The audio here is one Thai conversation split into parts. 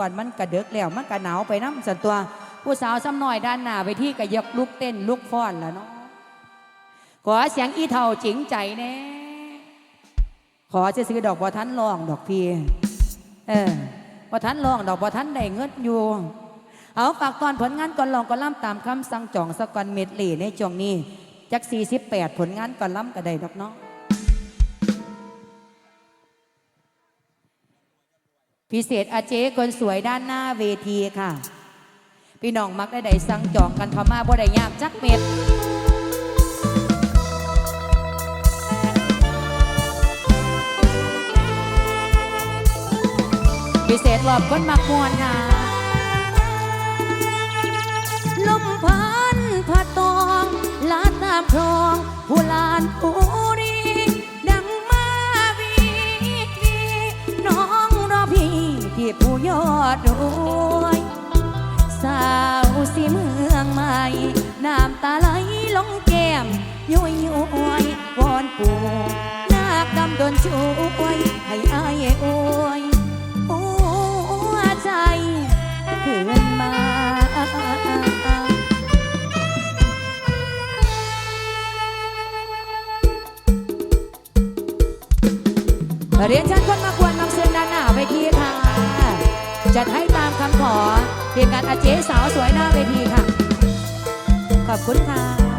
ก่อนมันกระเดือกแล้วมันกระหนาวไปน้ำสันตัว ผู้สาวซ้ำหน่อยด้านหน้าไปที่กระยกลุกเต้นลุกฟ้อนแล้วเนาะขอเสียงอีเท่าจิงใจแน่ขอจะซื้อดอกบัวทันลองดอกพีเออบัวทันลองดอกบัวทันได้เงินอยู่เอาฝากตอนผลงานก่อนลองก่อนล่ำตามคำสั่งจองสกอนเม็ดหลี่ในจ่วงนี้จักสี่สิบแปดผลงานก่อนล่ำก็ได้ดอกเนาะ พิเศษอาเจ๊คนสวยด้านหน้าเวทีค่ะ พี่น้องมักได้ใดสั่งจองกันพม่าบ่ได้ยามจักเม็ดพิเศษรอบคนมากมวนค่ะลมพันผัดตองลาดตามคลองผู้ลานผู้ ผู้ยอดรวย เทียมงานอาเจ๊สาวสวยหน้าเวทีค่ะ ขอบคุณค่ะ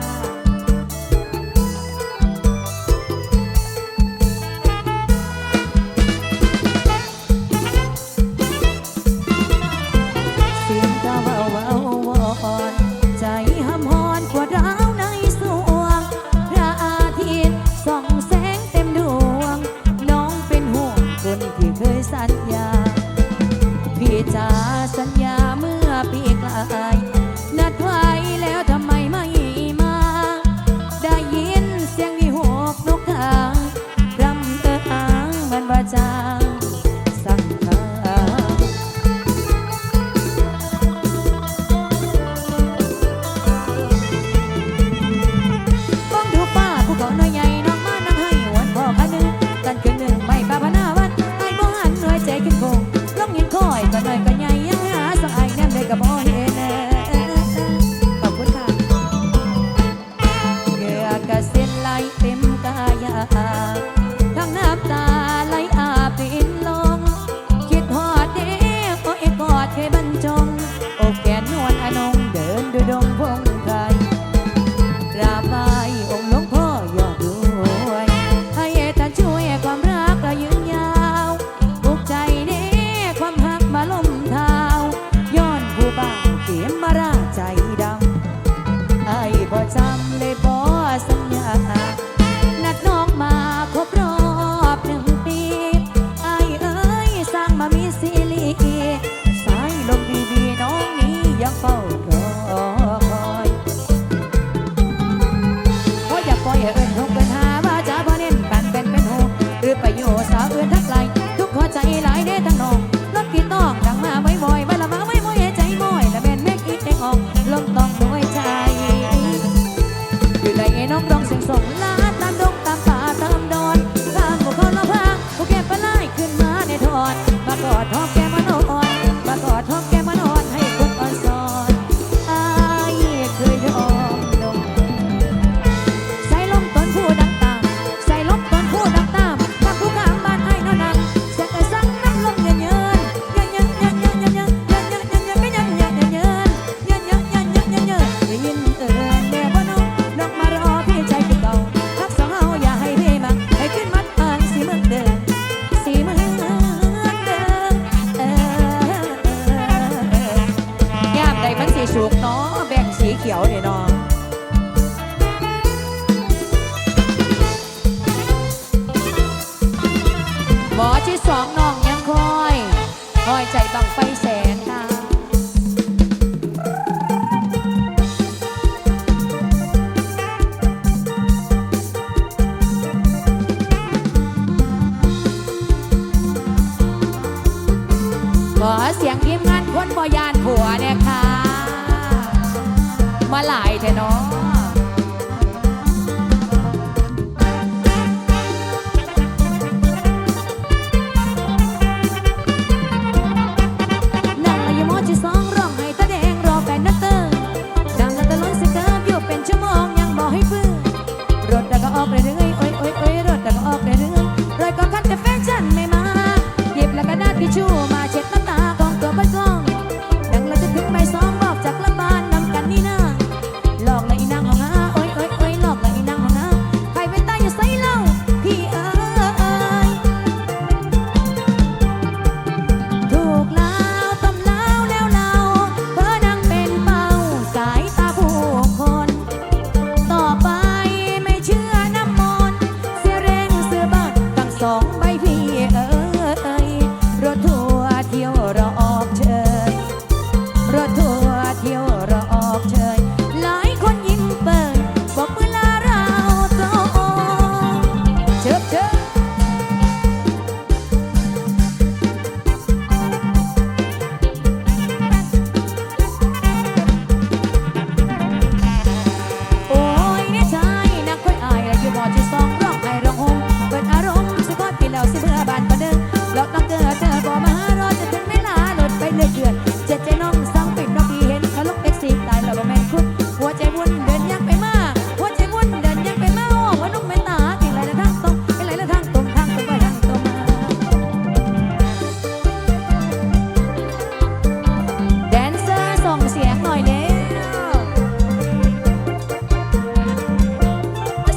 愛 จาก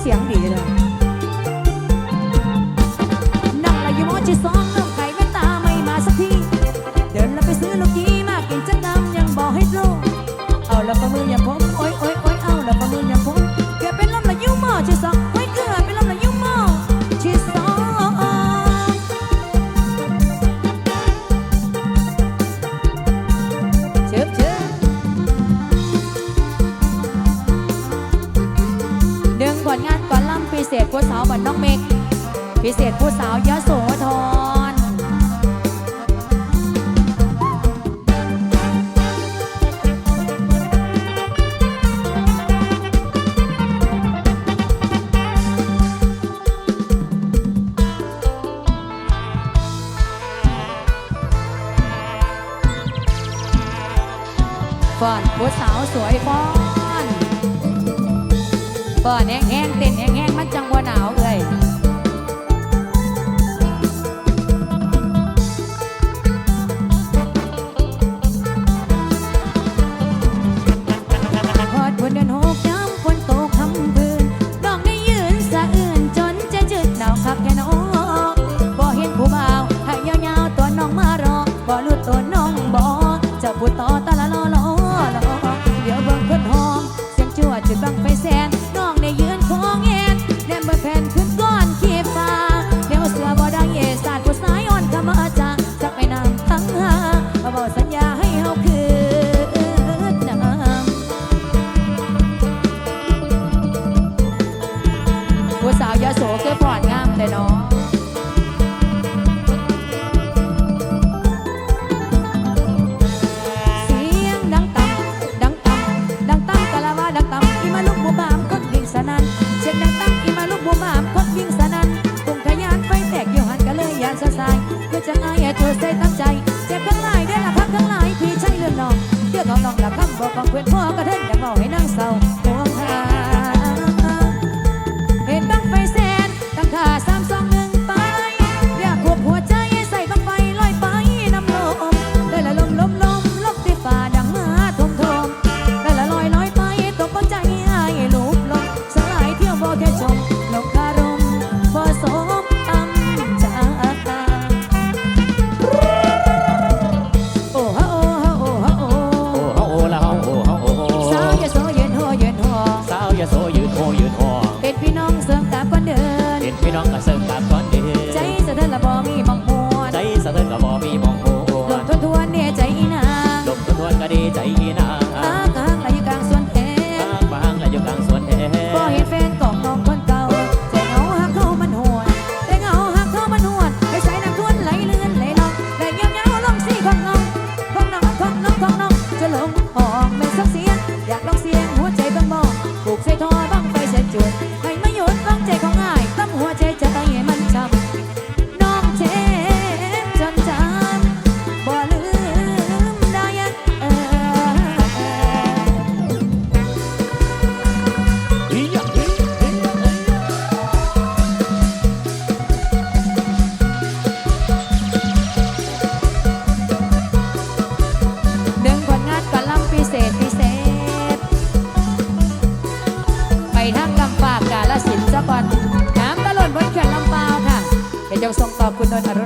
讲别的。 พิเศษผู้สาวบ้านน้องเมกพิเศษผู้สาวยะโส ใจตั้งใจ เจ็บทั้งหลายได้ละพักทั้งหลายพี่ใช่เรื่องนองเรื่องของน้องละคำบอกของเพื่อน en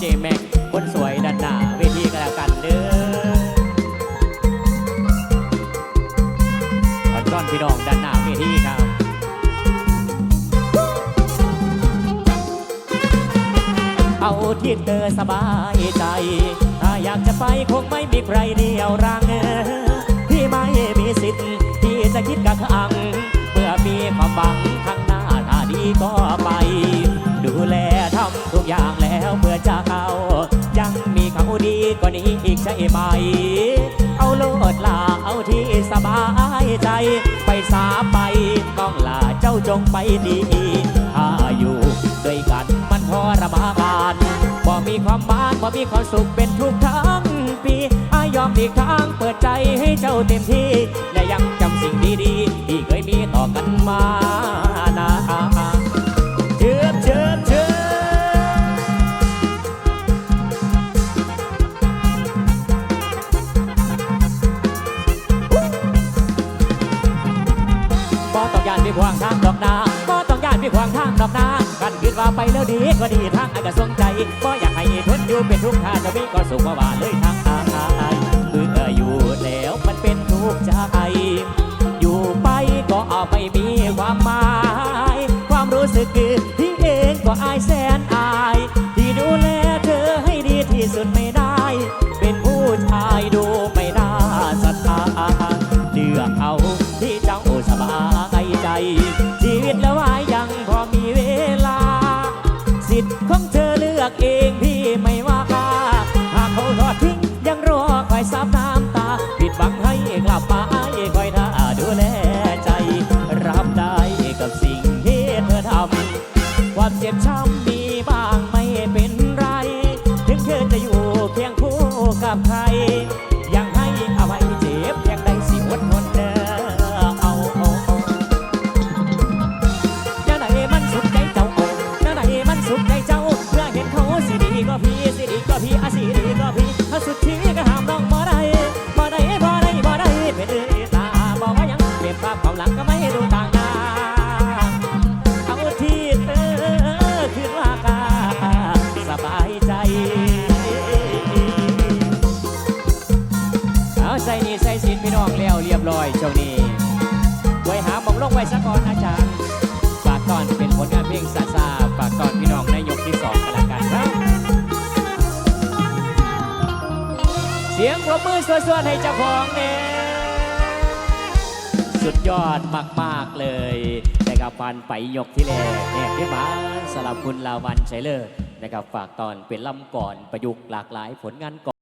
เจแม็กคนสวยด้านหน้าเวทีกันแล้วกันเด้อขอต้อนพี่น้องด้านหน้าเวทีครับเอาที่เธอสบายใจ ถ้าอยากจะไปคงไม่มีใครเดียวรัง พี่ไม่มีสิทธิ์ที่จะคิดกักขัง เมื่อมีความหวังข้างหน้าถ้าดีก็ไป กว่านี้อีกใช่ไหม เอาโลดลาเอาที่สบายใจ ไปสาไปต้องลาเจ้าจงไปดีถ้าอยู่ด้วยกันมันทรมานบ่มีความหวานบ่มีความสุขเป็นทุกทั้งปีอายอมอีกครั้งเปิดใจให้เจ้าเต็มที่ และยังจำสิ่งดีๆที่เคยมีต่อกันมา พี่ขวางทางดอกนาก็ต้องยานพี่ขวางทางดอกนากันคิดว่าไปแล้วดีก็ดีทางอากาศสนใจก็อยากให้ทนอยู่เป็นทุกข์ถ้าจะมีก็สุขว่าเลยทางอายเมื่ออยู่แล้วมันเป็นทุกข์ใจอยู่ไปก็เอาไม่มีความหมาย ความรู้สึกคือที่เองก็อายแส กับใคร ส่นี่ใส่สินพี่น้องแล้วเรียบร้อยช่วงนี้ไว้หาหมองลงไว้ซะก่อนอาจารย์ฝากก่อนเป็นผลงานเพลงซาซาฝากก่อนพี่น้องในยกที่สองกันละกันครับ เสียงปรบมือสวดๆให้เจ้าของเนี่ยสุดยอดมากๆเลยนะครับฟันไปยกที่แรกเนี่ยที่มาสลับคุณลาวันใช้เลยนะครับฝากตอนเป็นลำก่อนประยุกต์หลากหลายผลงานก่อน